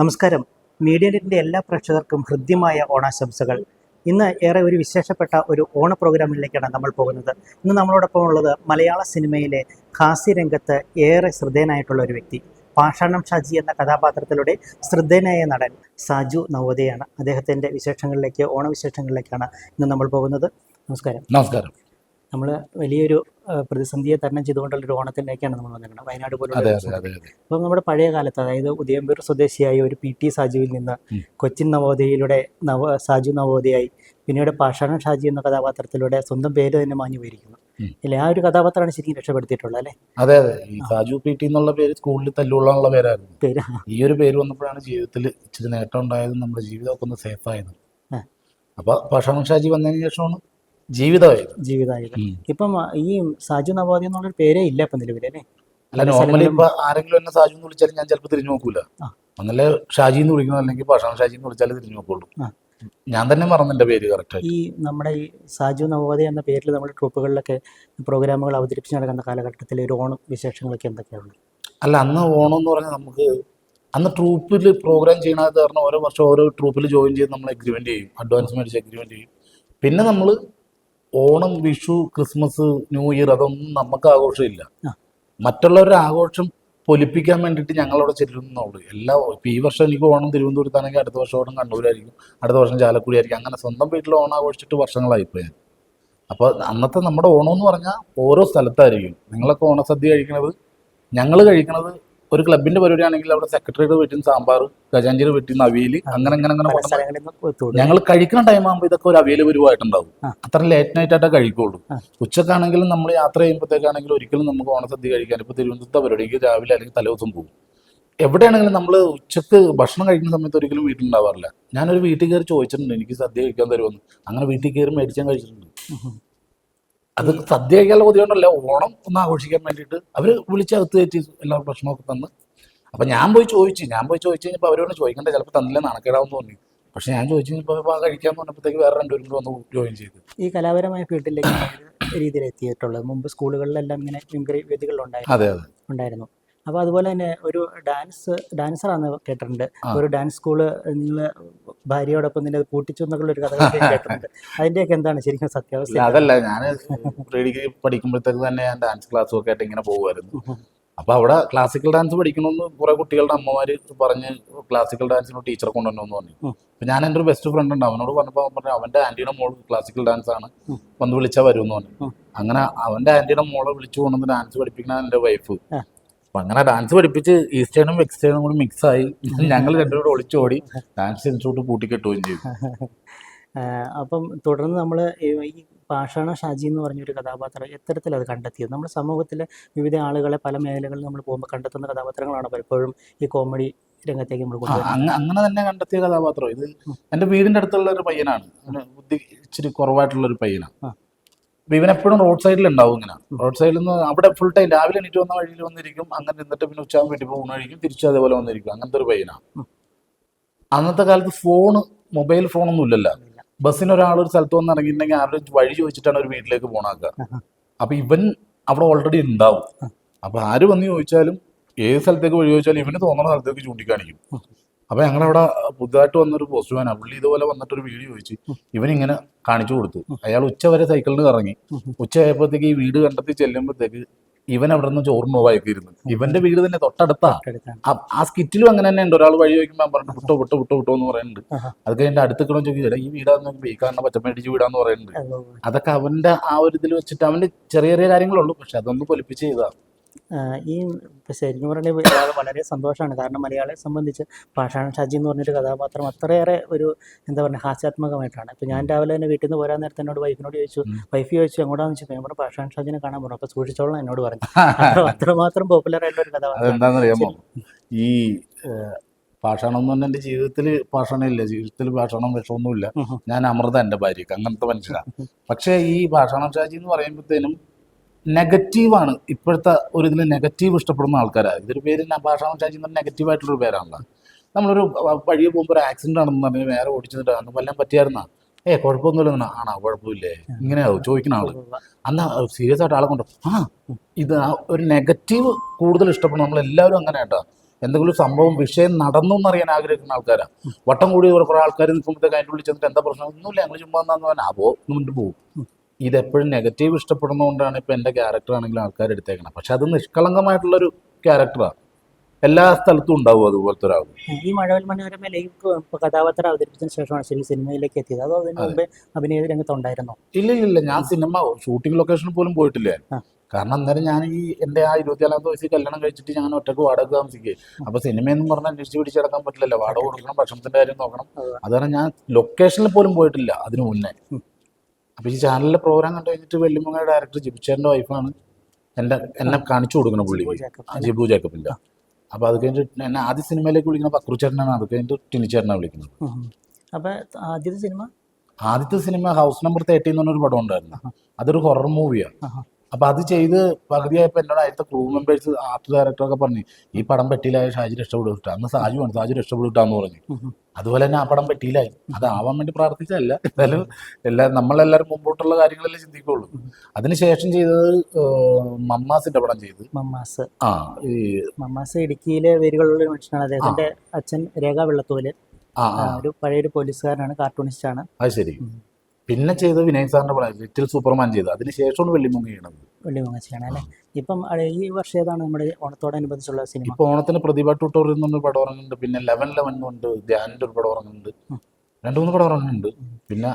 നമസ്കാരം. മീഡിയ നെറ്റിന്റെ എല്ലാ പ്രേക്ഷകർക്കും ഹൃദ്യമായ ഓണാശംസകൾ. ഇന്ന് ഏറെ ഒരു വിശേഷപ്പെട്ട ഒരു ഓണ പ്രോഗ്രാമിലേക്കാണ് നമ്മൾ പോകുന്നത്. ഇന്ന് നമ്മളോടൊപ്പം ഉള്ളത് മലയാള സിനിമയിലെ ഹാസ്യ രംഗത്ത് ഏറെ ശ്രദ്ധേയനായിട്ടുള്ള ഒരു വ്യക്തി. പാഷാണം ഷാജി എന്ന കഥാപാത്രത്തിലൂടെ ശ്രദ്ധേയനായ നടൻ സാജു നവോദയാണ്. അദ്ദേഹത്തിന്റെ വിശേഷങ്ങളിലേക്ക് ഓണവിശേഷങ്ങളിലേക്കാണ് ഇന്ന് നമ്മൾ പോകുന്നത്. നമസ്കാരം. നമസ്കാരം. നമ്മൾ വലിയൊരു പ്രതിസന്ധിയെ തരണം ചെയ്തുകൊണ്ടുള്ള ഒരു ഓണത്തിലേക്കാണ് നമ്മൾ വന്നിരിക്കുന്നത്. വയനാട് പോലുള്ള അപ്പം നമ്മുടെ പഴയ കാലത്ത് അതായത് ഉദയംപൂർ സ്വദേശിയായ ഒരു പി ടി സാജുവിൽ നിന്ന് കൊച്ചിൻ നവോദയയിലൂടെ നവ സാജു നവോദയായി പിന്നീട് പാഷാണ ഷാജി എന്ന കഥാപാത്രത്തിലൂടെ സ്വന്തം പേര് തന്നെ മാഞ്ഞു പോയിരിക്കുന്നു. അല്ലെ? ആ ഒരു കഥാപാത്രമാണ് ശരിക്കും രക്ഷപ്പെടുത്തിയിട്ടുള്ളത് അല്ലേ? അതെ അതെ. ഈ സാജു പി ടി എന്നുള്ള പേര് സ്കൂളിൽ തല്ലുള്ള പേരായിരുന്നു. പേര്? ഈ ഒരു പേര് വന്നപ്പോഴാണ് ജീവിതത്തിൽ ഇച്ചിരി നേട്ടം ഉണ്ടായതും നമ്മുടെ ജീവിതമൊക്കെ ഒന്ന് സേഫ് ആയത്. അപ്പൊ ഭക്ഷണം ഷാജി വന്നതിന് ശേഷമാണ് ജീവിതമായത് ജീവിതമായത് ഇപ്പം ഈ സാജു നവാദി എന്നുള്ളൊരു പേരേ ഇല്ല ഇപ്പം നിലവിൽ അല്ലേ? അല്ല നോർമലി ഇപ്പൊ ആരെങ്കിലും എന്നെ സാജു എന്ന് വിളിച്ചാലും ഞാൻ ചിലപ്പോൾ തിരിഞ്ഞു നോക്കൂല. ഒന്നല്ലേ ഷാജി എന്ന് വിളിക്കുന്നു അല്ലെങ്കിൽ ഭക്ഷണം ഷാജി എന്ന് വിളിച്ചാലും തിരിഞ്ഞു നോക്കുള്ളൂ. ഞാൻ തന്നെ മറന്നു എന്റെ പേര് കറക്റ്റ് ഈ നമ്മുടെ ഈ സാജു നവോദയ എന്ന പേരിൽ നമ്മുടെ ട്രൂപ്പുകളിലൊക്കെ പ്രോഗ്രാമുകൾ അവതരിപ്പിച്ച് നടക്കുന്ന കാലഘട്ടത്തിൽ ഒരു ഓണം വിശേഷങ്ങളൊക്കെ എന്തൊക്കെയാണ് അല്ല അന്ന് ഓണം എന്ന് പറഞ്ഞാൽ നമുക്ക് അന്ന് ട്രൂപ്പിൽ പ്രോഗ്രാം ചെയ്യണത് കാരണം ഓരോ വർഷം ഓരോ ട്രൂപ്പിൽ ജോയിൻ ചെയ്ത് നമ്മൾ അഗ്രിമെന്റ് ചെയ്യും അഡ്വാൻസ് മേടിച്ച് അഗ്രിമെന്റ് ചെയ്യും. പിന്നെ നമ്മൾ Onam Vishu Christmas new year അതൊന്നും നമുക്ക് ആഘോഷമില്ല. മറ്റുള്ളവരുടെ ആഘോഷം പൊലിപ്പിക്കാൻ വേണ്ടിയിട്ട് ഞങ്ങളവിടെ ചെല്ലുന്നുള്ളൂ. എല്ലാ ഇപ്പോൾ ഈ വർഷം എനിക്ക് ഓണം തിരുവനന്തപുരത്താണെങ്കിൽ അടുത്ത വർഷം ഓണം കണ്ണൂരായിരിക്കും അടുത്ത വർഷം ചാലക്കുടി ആയിരിക്കും അങ്ങനെ സ്വന്തം വീട്ടിൽ ഓണം ആഘോഷിച്ചിട്ട് വർഷങ്ങളായിപ്പോൾ ഞാൻ. അപ്പോൾ അന്നത്തെ നമ്മുടെ ഓണം എന്ന് പറഞ്ഞാൽ ഓരോ സ്ഥലത്തായിരിക്കും. നിങ്ങളൊക്കെ ഓണസദ്യ കഴിക്കണത് ഞങ്ങൾ കഴിക്കണത് ഒരു ക്ലബിന്റെ പരിപാടി ആണെങ്കിൽ അവിടെ സെക്രട്ടറിയുടെ വീട്ടിൽ നിന്ന് സാമ്പാർ ഖജാഞ്ചിയുടെ വീട്ടിൽ നിന്ന് അവിയൽ അങ്ങനെ അങ്ങനെ അങ്ങനെ. ഞങ്ങൾ കഴിക്കുന്ന ടൈം ആകുമ്പോൾ ഇതൊക്കെ ഒരു അവിയൽ പരിവായിട്ടുണ്ടാവും അത്ര ലേറ്റ് നൈറ്റ് ആയിട്ടേ കഴിക്കുള്ളൂ. ഉച്ചക്കാണെങ്കിലും നമ്മൾ യാത്ര ചെയ്യുമ്പോഴത്തേക്കാണെങ്കിലും ഒരിക്കലും നമുക്ക് ഓണസദ്യ കഴിക്കാൻ ഇപ്പൊ തിരുവനന്തപുരത്തെ പരിപാടിക്ക് രാവിലെ അല്ലെങ്കിൽ തലേദിവസം പോകും. എവിടെയാണെങ്കിലും നമ്മൾ ഉച്ചയ്ക്ക് ഭക്ഷണം കഴിക്കുന്ന സമയത്ത് ഒരിക്കലും വീട്ടിലുണ്ടാവാറില്ല. ഞാനൊരു വീട്ടിൽ കയറി ചോദിച്ചിട്ടുണ്ട് എനിക്ക് സദ്യ കഴിക്കാൻ തരുമെന്ന് അങ്ങനെ വീട്ടിൽ കയറി മേടിച്ചാൽ കഴിച്ചിട്ടുണ്ട്. അത് സദ്യ കഴിക്കാനുള്ള ബുദ്ധിമുട്ടല്ല ഓണം ഒന്ന് ആഘോഷിക്കാൻ വേണ്ടിയിട്ട് അവർ വിളിച്ച് അകത്ത് കയറ്റി എല്ലാവർക്കും ഭക്ഷണമൊക്കെ തന്ന്. അപ്പം ഞാൻ പോയി ചോദിച്ചു ഞാൻ പോയി ചോദിച്ചു കഴിഞ്ഞപ്പോൾ അവരോട് ചോദിക്കണ്ട ചിലപ്പോൾ തന്നില്ല നാണക്കേടാവും തോന്നി പക്ഷെ ഞാൻ ചോദിച്ചു കഴിഞ്ഞപ്പോൾ കഴിക്കാൻ പറഞ്ഞപ്പോഴത്തേക്ക് വേറെ രണ്ടുപേരും കൂടെ വന്ന് ജോയിൻ ചെയ്തു. ഈ കലാപരമായ ഫീൽഡിലേക്ക് രീതിയിൽ എത്തിയിട്ടുള്ളത് മുമ്പ് സ്കൂളുകളിലെല്ലാം ഇങ്ങനെ മിമിക്രി വേദികളിലുണ്ടായിരുന്നു അതെ അതെ. ഉണ്ടായിരുന്നു. അപ്പോൾ അതുപോലെ തന്നെ ഒരു ഡാൻസ് ഡാൻസറാന്ന് കേട്ടിട്ടുണ്ട്. ഒരു ഡാൻസ് സ്കൂൾ നിങ്ങൾ ഭാര്യയോടൊപ്പം നിന്നെ കൂട്ടിച്ചു എന്നുള്ള ഒരു കഥ കേട്ടിട്ടുണ്ട്. അതിന്റെയൊക്കെ എന്താണ് ശരിക്കും സത്യാവസ്ഥ? അതല്ല ഞാൻ ഡിഗ്രി പഠിക്കുമ്പോഴത്തേക്ക് തന്നെ ഞാൻ ഡാൻസ് ക്ലാസ്സും ഒക്കെ ആയിട്ട് ഇങ്ങനെ പോകുമായിരുന്നു അപ്പൊ അവിടെ ക്ലാസിക്കൽ ഡാൻസ് പഠിക്കണമെന്ന് കുറെ കുട്ടികളുടെ അമ്മമാര് പറഞ്ഞ് ക്ലാസിക്കൽ ഡാൻസിന് ടീച്ചർ കൊണ്ടുവരണമെന്ന് പറഞ്ഞു. അപ്പൊ ഞാൻ എന്റെ ഒരു ബെസ്റ്റ് ഫ്രണ്ട് ഉണ്ട്. അവനോട് പറഞ്ഞപ്പോൾ അവൻ പറഞ്ഞു അവന്റെ ആന്റിയുടെ മോൾ ക്ലാസിക്കൽ ഡാൻസ് ആണ്. വന്ന് വിളിച്ചാൽ വരുമെന്ന് പറഞ്ഞു. അങ്ങനെ അവന്റെ ആന്റിയുടെ മോളെ വിളിച്ചു കൊണ്ടുവന്ന് ഡാൻസ് പഠിപ്പിക്കുന്ന എന്റെ വൈഫ്. അപ്പൊ അങ്ങനെ ഡാൻസ് പഠിപ്പിച്ച് ഈസ്റ്റേണും വെക്സ്റ്റേണും കൂടി മിക്സ് ആയി. ഞങ്ങൾ രണ്ടുപേരും ഒളിച്ചോടി. ഡാൻസ് ഇൻസ്റ്റിറ്റ്യൂട്ട് കൂട്ടിക്കെട്ടുകയും ചെയ്തു. അപ്പം തുടർന്ന് നമ്മൾ ഈ പാഷാണ ഷാജി എന്ന് പറഞ്ഞൊരു കഥാപാത്രം എത്തരത്തിൽ അത് കണ്ടെത്തിയത്. നമ്മൾ സമൂഹത്തിലെ വിവിധ ആളുകളെ പല മേഖലകളിൽ നമ്മൾ പോകുമ്പോൾ കണ്ടെത്തുന്ന കഥാപാത്രങ്ങളാണ് പലപ്പോഴും ഈ കോമഡി രംഗത്തേക്ക് നമ്മൾ അങ്ങനെ തന്നെ കണ്ടെത്തിയ കഥാപാത്രം. ഇത് എന്റെ വീടിന്റെ അടുത്തുള്ള ഒരു പയ്യനാണ്. ബുദ്ധി ഇച്ചിരി കുറവായിട്ടുള്ള ഒരു പയ്യനാണ്. അപ്പൊ ഇവനെപ്പോഴും റോഡ് സൈഡിൽ ഉണ്ടാവും ഇങ്ങനെ. റോഡ് സൈഡിൽ നിന്ന് അവിടെ ഫുൾ ടൈം രാവിലെ എണീറ്റ് വന്ന വഴിയിൽ വന്നിരിക്കും അങ്ങനെ നിന്നിട്ട് പിന്നെ ഉച്ചയാകുമ്പോൾ വീട്ടിൽ പോകുന്ന വഴിക്കും തിരിച്ചു അതേപോലെ വന്നിരിക്കും. അങ്ങനത്തെ ഒരു പയ്യനാണ് അന്നത്തെ കാലത്ത് ഫോണ് മൊബൈൽ ഫോണൊന്നും ഇല്ലല്ലോ. ഇല്ല. ബസ്സിന് ഒരാൾ ഒരു സ്ഥലത്ത് വന്ന് ഇറങ്ങിയിട്ടുണ്ടെങ്കിൽ ആരുടെ വഴി ചോദിച്ചിട്ടാണ് ഒരു വീട്ടിലേക്ക് പോണാക്കുക. അപ്പൊ ഇവൻ അവിടെ ഓൾറെഡി ഉണ്ടാവും. അപ്പൊ ആര് വന്ന് ചോദിച്ചാലും ഏത് സ്ഥലത്തേക്ക് വഴി ചോദിച്ചാലും ഇവന് തോന്നുന്ന സ്ഥലത്തേക്ക് ചൂണ്ടിക്കാണിക്കും. ഉം. അപ്പൊ ഞങ്ങളവിടെ പുതുതായിട്ട് വന്നൊരു പോസ്റ്റ്മാനാണ് പുള്ളി ഇതുപോലെ വന്നിട്ടൊരു വീഡിയോ ചോദിച്ചു ഇവനിങ്ങനെ കാണിച്ചു കൊടുത്തു. അയാൾ ഉച്ച വരെ സൈക്കിളിന് കറങ്ങി. ഉച്ച ആയപ്പോഴത്തേക്ക് ഈ വീട് കണ്ടെത്തി ചെല്ലുമ്പോഴത്തേക്ക് ഇവൻ അവിടെ നിന്ന് ചോറിന് പോവായിരുന്നു ഇവന്റെ വീട് തന്നെ തൊട്ടടുത്താ. ആ- സ്കിറ്റിലും അങ്ങനെ തന്നെ ഉണ്ട്. ഒരാൾ വഴി ചോദിക്കുമ്പോൾ ഞാൻ പറഞ്ഞു വിട്ടോ വിട്ടോ വിട്ടോ വിട്ടോ എന്ന് പറയുന്നുണ്ട്. അത് കഴിഞ്ഞിട്ട് അടുത്തേക്കണം ചോദിക്കില്ല ഈ വീടാന്ന് ബേക്കാരനെ പച്ചമേടിച്ച് വീടാന്ന് പറയുന്നുണ്ട്. അതൊക്കെ അവന്റെ ആ ഒരു ഇതിൽ വെച്ചിട്ട് അവന്റെ ചെറിയ ചെറിയ കാര്യങ്ങളുള്ളൂ. പക്ഷെ അതൊന്ന് പൊലിപ്പിച്ച് ചെയ്താ ആഹ് ഈ ശരിക്കും പറഞ്ഞാൽ വളരെ സന്തോഷമാണ് കാരണം മലയാളിയെ സംബന്ധിച്ച് പാഷാണ ഷാജി എന്ന് പറഞ്ഞൊരു കഥാപാത്രം അത്രയേറെ ഒരു എന്താ പറയുക ഹാസ്യാത്മകമായിട്ടാണ്. ഇപ്പോൾ ഞാൻ രാവിലെ തന്നെ വീട്ടിൽ നിന്ന് പോരാൻ നേരത്തെ എന്നോട് വൈഫിനോട് ചോദിച്ചു. വൈഫ് ചോദിച്ചു എങ്ങോട്ടാന്ന് വെച്ചാൽ ഞാൻ പറഞ്ഞു പാഷാണ ഷാജിനെ കാണാൻ പറഞ്ഞു അപ്പോൾ സൂക്ഷിച്ചോളാം എന്നോട് പറഞ്ഞു. അത്ര- അത്രമാത്രം പോപ്പുലർ ആയിട്ടുള്ള ഒരു കഥാപാത്രം. ഈ പാഷാണെന്ന് പാഷാണം എന്ന് പറഞ്ഞാൽ എന്റെ ജീവിതത്തിൽ പാഷാണമില്ല. ജീവിതത്തിൽ പാഷാണം വിഷമൊന്നുമില്ല. ഞാൻ അമൃത എന്റെ ഭാര്യക്ക്. അങ്ങനത്തെ മനുഷ്യനാണ് പക്ഷേ ഈ പാഷാണം ഷാജി എന്ന് പറയുമ്പോഴത്തേനും നെഗറ്റീവാണ് ഇപ്പോഴത്തെ ഒരു ഇതിൽ നെഗറ്റീവ് ഇഷ്ടപ്പെടുന്ന ആൾക്കാരാണ് ഇതൊരു പേര് ന- പാഷാണം നെഗറ്റീവ് നെഗറ്റീവായിട്ടുള്ളൊരു പേരാണല്ലോ. നമ്മളൊരു വഴി പോകുമ്പോൾ ഒരു ആക്സിഡന്റ് ആണെന്ന് പറഞ്ഞാൽ വേറെ ഓടിച്ചിട്ട് അന്ന് വല്ലതും പറ്റിയായിരുന്നാ? ഏ കുഴപ്പമൊന്നുമില്ല ആണോ കുഴപ്പമില്ലേ? ഇങ്ങനെയാവും ചോദിക്കുന്ന ആൾ. അന്ന് സീരിയസ് ആയിട്ട് ആളെ കൊണ്ട് ആ ഇത് ഒരു നെഗറ്റീവ് കൂടുതൽ ഇഷ്ടപ്പെടും നമ്മളെല്ലാവരും അങ്ങനെ കേട്ടോ എന്തെങ്കിലും സംഭവം വിഷയം നടന്നു എന്നറിയാൻ ആഗ്രഹിക്കുന്ന ആൾക്കാരാണ് വട്ടം കൂടി കുറേ ആൾക്കാർ നിൽക്കുമ്പോഴത്തേക്ക് അതിന്റെ ഉള്ളിൽ ചെന്നിട്ട് എന്താ പ്രശ്നം? ഒന്നുമില്ല ഞങ്ങൾ ചുമ്മാ എന്നാന്ന് പറഞ്ഞാൽ അപ്പോൾ മുന്നോട്ട് പോകും ഇതെപ്പോഴും നെഗറ്റീവ് ഇഷ്ടപ്പെടുന്നതുകൊണ്ടാണ് ഇപ്പോൾ എന്റെ ക്യാരക്ടർ ആണെങ്കിലും ആൾക്കാർ എടുത്തേക്കണം പക്ഷെ അത് നിഷ്കളങ്കമായിട്ടുള്ളൊരു ക്യാരക്ടറാണ് എല്ലാ സ്ഥലത്തും ഉണ്ടാവും അതുപോലത്തെ ഒരാൾ. ഈ മഴവൽ മനോരമ കഥാപാത്രം അവതരിപ്പിച്ചതിന് ശേഷമാണ് ശരി സിനിമയിലേക്ക് എത്തിയത്. അതോ അതിന് മുമ്പേ അഭിനയ രംഗത്തുണ്ടായിരുന്നോ ഇല്ല ഇല്ല ഇല്ല. ഞാൻ സിനിമ ഷൂട്ടിംഗ് ലൊക്കേഷൻ പോലും പോയിട്ടില്ല കാരണം അന്നേരം ഞാൻ ഈ എന്റെ ആ ഇരുപത്തിനാലാമത്തെ വയസ്സിൽ കല്യാണം കഴിച്ചിട്ട് ഞാൻ ഒറ്റയ്ക്ക് വാടക താമസിക്കുക അപ്പൊ സിനിമയെന്ന് പറഞ്ഞാൽ അന്വേഷിച്ച് പിടിച്ചെടുക്കാൻ പറ്റില്ലല്ലോ. വാടക കൊടുക്കണം ഭക്ഷണത്തിന്റെ കാര്യം നോക്കണം. അതുകാരണം കാരണം ഞാൻ ലൊക്കേഷനിൽ പോലും പോയിട്ടില്ല അതിനു മുന്നേ. ഉം. അപ്പൊ ഈ ചാനലിലെ പ്രോഗ്രാം കണ്ടു കഴിഞ്ഞിട്ട് വെള്ളിമുങ്ങ ഡയറക്ടർ ജിബിച്ചേന്റെ വൈഫാണ് എന്റെ എന്നെ കാണിച്ചു കൊടുക്കണം പുള്ളി. ജിബു ജേക്കബ്. അപ്പോൾ അത് കഴിഞ്ഞിട്ട് എന്നെ ആദ്യ സിനിമയിലേക്ക് വിളിക്കുന്ന പക്രുച്ചേട്ടനാണ് അത് കഴിഞ്ഞിട്ട് ടിനിച്ചേട്ടനാണ് വിളിക്കുന്നത്. അപ്പോൾ അപ്പൊ ആദ്യത്തെ സിനിമ? ആദ്യത്തെ സിനിമ ഹൗസ് നമ്പർ തേർട്ടി എന്ന് പറഞ്ഞൊരു പടം ഉണ്ടായിരുന്നു. അതൊരു ഹൊറർ മൂവിയാണ്. അപ്പൊ അത് ചെയ്ത് പകുതിയായപ്പോ എന്നോട് അതിലത്തെ ക്രൂ മെമ്പേഴ്സ് ആർട്ട് ഡയറക്ടറൊക്കെ പറഞ്ഞു ഈ പടം പറ്റിയില്ല ഷാജി രക്ഷപ്പെടുവിട്ടാ അന്ന് സാജു ആണ് സാജു രക്ഷപ്പെടുവിട്ടാന്ന് പറഞ്ഞു. അതുപോലെ തന്നെ ആ പടം പറ്റിയില്ലായി അതാവാൻ വേണ്ടി പ്രാർത്ഥിച്ചല്ല എന്നാലും എല്ലാ നമ്മളെല്ലാവരും മുമ്പോട്ടുള്ള കാര്യങ്ങളല്ലേ ചിന്തിക്കുള്ളൂ. അതിനുശേഷം ചെയ്തത് മമ്മാസിന്റെ പടം ചെയ്ത്. മമ്മാസ്. ആ ഈ മമ്മാസ് ഇടുക്കിയിലെ വേരുകളുള്ള മനുഷ്യനാണ്. അദ്ദേഹത്തിന്റെ അച്ഛൻ രേഖ വെള്ളത്തോൽ. ഒരു പഴയൊരു പോലീസുകാരനാണ് കാർട്ടൂണിസ്റ്റ് ആണ്. അത് ശരി. പിന്നെ ചെയ്ത് വിനയ് സാറിന്റെ പടം ലിറ്റിൽ സൂപ്പർമാൻ ചെയ്തത് അതിനുശേഷമാണ് വെള്ളിമുങ്ങ ചെയ്യണത്. വെള്ളി ചെയ്യണം അല്ലേ? ഇപ്പം ഈ വർഷം ഏതാണ് നമ്മുടെ ഓണത്തോടനുബന്ധിച്ചുള്ള സിനിമ? ഇപ്പൊ ഓണത്തിന് പ്രതിഭ ട്യൂട്ടോറിയൽ എന്നൊരു പടം ഇറങ്ങുന്നുണ്ട്. പിന്നെ ലെവൻ ലെവൻ ഉണ്ട് ധ്യാനിന്റെ ഒരു പടം ഇറങ്ങുന്നുണ്ട്. രണ്ടു മൂന്ന് പടം ഇറങ്ങുന്നുണ്ട്. പിന്നെ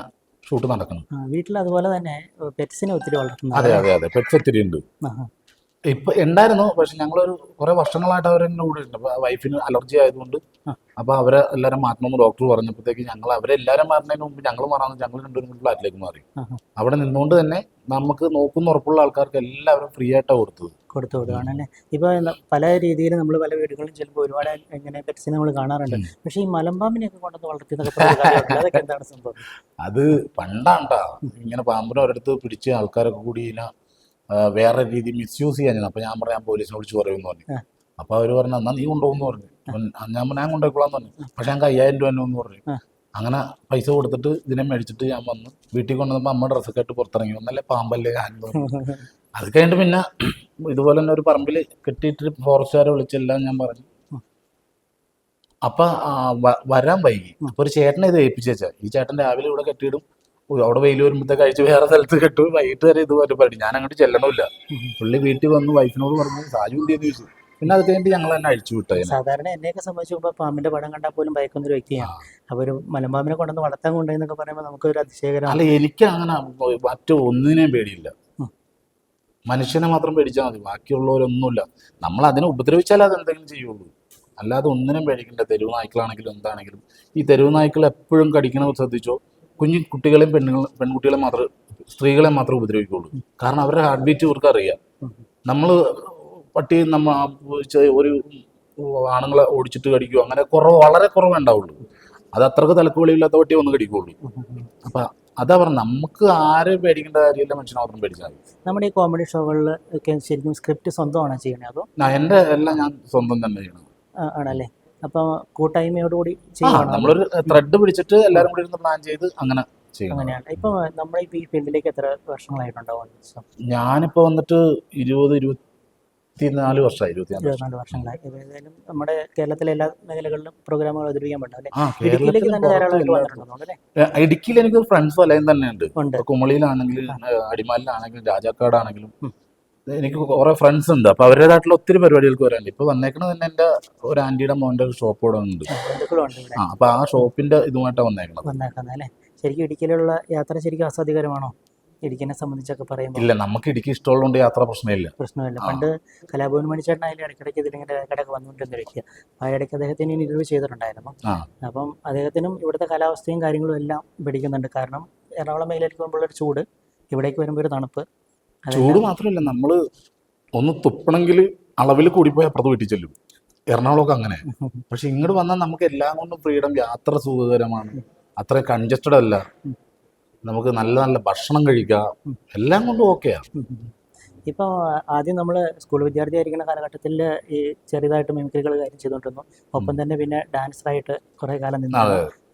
ഷൂട്ട് നടക്കുന്നു. വീട്ടിൽ അതുപോലെ തന്നെ പെറ്റ്സിനെ ഒത്തിരി വളർത്തുന്നു അതെ അതെ അതെ. പെറ്റ്സ് ഒത്തിരി ഉണ്ട്. ഇപ്പൊ ഉണ്ടായിരുന്നു. പക്ഷെ ഞങ്ങളൊരു കുറെ വർഷങ്ങളായിട്ട് അവരെന്നെ കൂടെ ഉണ്ട്. അപ്പൊ വൈഫിന് അലർജി ആയതുകൊണ്ട്. അപ്പൊ അവരെ എല്ലാരും മാറ്റണമെന്ന് ഡോക്ടർ പറഞ്ഞപ്പോഴത്തേക്ക് ഞങ്ങൾ അവരെല്ലാരും മാറുന്നതിന് മുമ്പ് ഞങ്ങൾ മാറാന്ന് ഞങ്ങൾ രണ്ടുപേരും കൂടി ഫ്ലാറ്റിലേക്ക് മാറി. അവിടെ നിന്നുകൊണ്ട് തന്നെ നമുക്ക് നോക്കുന്ന ഉറപ്പുള്ള ആൾക്കാർക്ക് എല്ലാവരും ഫ്രീ ആയിട്ടാണ് കൊടുത്തത്. കൊടുത്തു കൊടുക്കുകയാണ് അല്ലേ ഇപ്പൊ പല രീതിയിൽ നമ്മൾ പല വീടുകളിലും ചിലപ്പോൾ ഒരുപാട് ഇങ്ങനെ പെറ്റ്സിനെ നമ്മൾ കാണാറുണ്ട്. പക്ഷേ ഈ മലമ്പാമ്പിനെയൊക്കെ കൊണ്ടുവന്ന് വളർത്തി. അതൊക്കെ എന്താണ് സംഭവം? അത് പണ്ടാണ്ടാ. ഇങ്ങനെ പാമ്പിനെ ഒരിടത്ത് പിടിച്ച് ആൾക്കാരൊക്കെ കൂടി ആ, വേറെ രീതി മിസ്യൂസ് ചെയ്യാൻ അപ്പൊ ഞാൻ പറയാം പോലീസിനെ വിളിച്ച് പറയുമെന്ന് പറഞ്ഞു. അപ്പൊ അവർ പറഞ്ഞു എന്നാ നീ കൊണ്ടുപോകുന്നു പറഞ്ഞു. ഞാൻ ഞാൻ കൊണ്ടുപോയിക്കോളാം പറഞ്ഞു. പക്ഷെ ഞങ്ങൾക്ക് അയ്യായിരം രൂപ എന്ന് പറഞ്ഞു. അങ്ങനെ പൈസ കൊടുത്തിട്ട് ഇതിനെ മേടിച്ചിട്ട് ഞാൻ വന്ന് വീട്ടിൽ കൊണ്ടുവന്നപ്പോൾ അമ്മ ഡ്രസ്സൊക്കെ ആയിട്ട് പുറത്തിറങ്ങി. വന്നല്ലേ പാമ്പല്ലേ ഞാൻ. അത് കഴിഞ്ഞിട്ട് പിന്നെ ഇതുപോലെ തന്നെ ഒരു പറമ്പിൽ കെട്ടിയിട്ട് ഫോറസ്റ്റുകാരെ വിളിച്ചെല്ലാം ഞാൻ പറഞ്ഞു. അപ്പൊ വരാൻ വൈകി. അപ്പൊ ഒരു ചേട്ടനെ ഇത് ഏൽപ്പിച്ചേച്ചാ ഈ ചേട്ടൻ രാവിലെ ഇവിടെ കെട്ടിയിടും. അവിടെ വെയിൽ വരുമ്പോഴത്തേക്ക് കഴിച്ച് വേറെ സ്ഥലത്ത് കെട്ടു. വൈകിട്ട് വരെ ഇതുപോലെ പരിപാടി ഞാൻ അങ്ങോട്ട് ചെല്ലണമില്ല. പുള്ളി വീട്ടിൽ വന്നു വൈഫിനോട് പറഞ്ഞു സാജു എന്ത് ചെയ്യുന്നു? ചോദിച്ചു. പിന്നെ അത് കഴിഞ്ഞിട്ട് ഞങ്ങൾ തന്നെ അഴിച്ചു വിട്ടു സാധാരണ എന്നെയൊക്കെ സംബന്ധിച്ച് പാമ്പിന്റെ പടം കണ്ടാൽ പോലും ഭയക്കുന്ന ഒരു വ്യക്തിയാണ്. അപ്പൊ ഒരു മലമ്പാമ്പിനെ കൊണ്ടുവന്ന് വളർത്താൻ കൊണ്ടുപോയെന്നൊക്കെ പറയുമ്പോൾ നമുക്ക് ഒരു അതിശയകരം അല്ല എനിക്ക് അങ്ങനെ മറ്റു ഒന്നിനെയും പേടിയില്ല. മനുഷ്യനെ മാത്രം പേടിച്ചാൽ മതി. ബാക്കിയുള്ളവരൊന്നുമില്ല. നമ്മൾ അതിനെ ഉപദ്രവിച്ചാൽ അത് എന്തെങ്കിലും ചെയ്യുള്ളൂ. അല്ലാതെ ഒന്നിനും പേടിക്കണ്ട. തെരുവ് നായ്ക്കളാണെങ്കിലും എന്താണെങ്കിലും. ഈ തെരുവ് നായ്ക്കൾ എപ്പോഴും കടിക്കണമെന്ന് ശ്രദ്ധിച്ചോ? കുഞ്ഞു കുട്ടികളെയും പെണ്ണുങ്ങളും പെൺകുട്ടികളെ മാത്രം സ്ത്രീകളെ മാത്രമേ ഉപദ്രവിക്കുള്ളൂ കാരണം അവരുടെ ഹാർട്ട് ബീറ്റ് ഇവർക്ക് അറിയാം നമ്മൾ പട്ടി നമ്മ ഒരു ആണുങ്ങളെ ഓടിച്ചിട്ട് കടിക്കുക അങ്ങനെ കുറവ് വളരെ കുറവേ ഉണ്ടാവുള്ളൂ. അത് അത്രയ്ക്ക് തലക്ക് വെളിയില്ലാത്ത പട്ടി ഒന്ന് കടിക്കുള്ളൂ അപ്പൊ അതാ പറഞ്ഞ നമുക്ക് ആരെ പേടിക്കേണ്ട കാര്യമില്ല മനുഷ്യനെ മാത്രം പേടിച്ചാൽ മതി. നമ്മുടെ ഈ കോമഡി ഷോകളിൽ ശരിക്കും സ്ക്രിപ്റ്റ് സ്വന്തമാണോ ചെയ്യണേ അതോ എന്റെ എല്ലാം ഞാൻ സ്വന്തം തന്നെ ചെയ്യണം ആണല്ലേ? അപ്പൊ കൂട്ടായ്മയോടുകൂടി നമ്മളൊരു ത്രെഡ് പിടിച്ചിട്ട് എല്ലാവരും കൂടി ഇരുന്ന് പ്ലാൻ ചെയ്ത് അങ്ങനെ അങ്ങനെയാണ്. ഇപ്പൊ നമ്മുടെ ഈ ഫീൽഡിലേക്ക് എത്ര വർഷങ്ങളായിട്ടുണ്ടാവും ഞാനിപ്പോ വന്നിട്ട് ഇരുപത് ഇരുപത്തിനാല് വർഷമായി ഇരുപത്തിനാല് വർഷങ്ങളായി. ഏതായാലും നമ്മുടെ കേരളത്തിലെ എല്ലാ മേഖലകളിലും പ്രോഗ്രാമുകൾ അവതരിപ്പിക്കാൻ പറ്റും ഇടുക്കിയിൽ എനിക്ക് ഫ്രണ്ട്സ് വലയം തന്നെ ഉണ്ട്. കുമളിയിലാണെങ്കിലും അടിമാലിലാണെങ്കിലും രാജാക്കാടാണെങ്കിലും. എനിക്ക് കുറേ ഫ്രണ്ട്സ് ഉണ്ട്. അപ്പൊ അവരുടേതായിട്ടുള്ള ഒത്തിരി പരിപാടികൾക്ക് വരാനുണ്ട്. ഇപ്പൊ വന്നേക്കണത് തന്നെ എന്റെ ഒരു ആന്റിയുടെ മോന്റെ ഒരു ഷോപ്പ് ഇവിടെ ഉണ്ട് ആ അപ്പൊ ആ ഷോപ്പിന്റെ ഇതുമായിട്ടാണ് വന്നേക്കണത്. വന്നേക്കുന്നത് അല്ലേ? ശരിക്കും ഇടുക്കിയിലുള്ള യാത്ര ശരിക്കും ആസ്വാദികരമാണോ? ഇടുക്കിനെ സംബന്ധിച്ചൊക്കെ പറയുമ്പോൾ. ഇല്ല നമുക്ക് ഇടുക്കി ഇഷ്ടമുള്ളതുകൊണ്ട് യാത്ര പ്രശ്നമില്ല. പ്രശ്നമില്ല. പണ്ട് കലാഭവൻ മണിച്ചേട്ടനായാലും ഇടയ്ക്കിടയ്ക്ക് ഇതിലിങ്ങനെ ഇടയ്ക്ക് വന്നുകൊണ്ടിരുന്ന വ്യക്തിയ. ആ ഇടയ്ക്ക് അദ്ദേഹത്തിന് ഇന്റർവ്യൂ ചെയ്തിട്ടുണ്ടായിരുന്നു. അപ്പം അദ്ദേഹത്തിനും ഇവിടുത്തെ കാലാവസ്ഥയും കാര്യങ്ങളും എല്ലാം പിടിക്കുന്നുണ്ട്. കാരണം എറണാകുളം മേലേക്ക് പോകുമ്പോൾ ഒരു ചൂട് ഇവിടേക്ക് വരുമ്പോൾ ഒരു തണുപ്പ്. ചൂട് മാത്രമല്ല നമ്മൾ ഒന്ന് തുപ്പണമെങ്കിൽ അളവിൽ കൂടിപ്പോയി അപ്പുറത്ത് വീട്ടിൽ ചെല്ലും. എറണാകുളമൊക്കെ അങ്ങനെ. പക്ഷെ ഇങ്ങോട്ട് വന്നാൽ നമുക്ക് എല്ലാം കൊണ്ടും ഫ്രീഡം യാത്ര സുഖകരമാണ്. അത്ര കൺജസ്റ്റഡ് അല്ല. നമുക്ക് നല്ല നല്ല ഭക്ഷണം കഴിക്കാം. എല്ലാം കൊണ്ടും ഓക്കെയാ ഇപ്പോൾ ആദ്യം നമ്മൾ സ്കൂൾ വിദ്യാർത്ഥിയായിരിക്കുന്ന കാലഘട്ടത്തിൽ ഈ ചെറുതായിട്ട് മിമിക്രികൾ കാര്യം ചെയ്തുകൊണ്ടിരുന്നു ഒപ്പം തന്നെ പിന്നെ ഡാൻസറായിട്ട് കുറേ കാലം നിന്നു.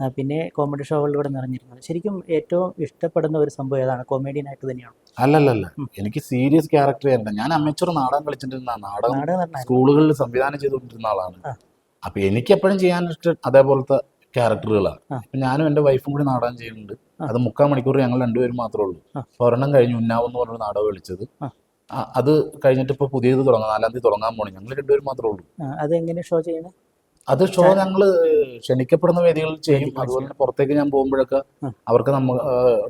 പിന്നെ കോമഡി ഷോകളിലൂടെ നിറഞ്ഞിരുന്നത് ശരിക്കും ഏറ്റവും ഇഷ്ടപ്പെടുന്ന ഒരു സംഭവം ഏതാണ്? കോമഡിയനായിട്ട് തന്നെയാണ്? അല്ലല്ലല്ല. എനിക്ക് സീരിയസ് ക്യാരക്ടർ ആയിരുന്നു ഞാൻ അമ്മച്ചോർ നാടകം കളിച്ചിട്ടിരുന്ന നാടകം സ്കൂളുകളിൽ സംവിധാനം ചെയ്തുകൊണ്ടിരുന്ന ആളാണ്. അപ്പൊ എനിക്ക് എപ്പോഴും ചെയ്യാൻ ഇഷ്ടം അതേപോലത്തെ ക്യാരക്ടറുകളാണ്. ഞാനും എന്റെ വൈഫും കൂടി നാടകം ചെയ്യുന്നുണ്ട്. അത് മുക്കാൽ മണിക്കൂർ ഞങ്ങൾ രണ്ടുപേരും മാത്രമേ ഉള്ളൂ. ഒരെണ്ണം കഴിഞ്ഞ് ഉന്നാവ് എന്ന് പറഞ്ഞ നാടകം. ആ, അത് കഴിഞ്ഞിട്ട് ഇപ്പൊ പുതിയത് തുടങ്ങാം. നാലാം തീയതി തുടങ്ങാൻ പോണി. ഞങ്ങൾ രണ്ടുപേരും മാത്രമേ ഉള്ളൂ. അത് എങ്ങനെ ഷോ ചെയ്യുന്നത് അത് ഷോ ഞങ്ങൾ ക്ഷണിക്കപ്പെടുന്ന വേദികളിൽ ചെയ്യും. അതുപോലെ തന്നെ പുറത്തേക്ക് ഞാൻ പോകുമ്പോഴൊക്കെ അവർക്ക് നമ്മ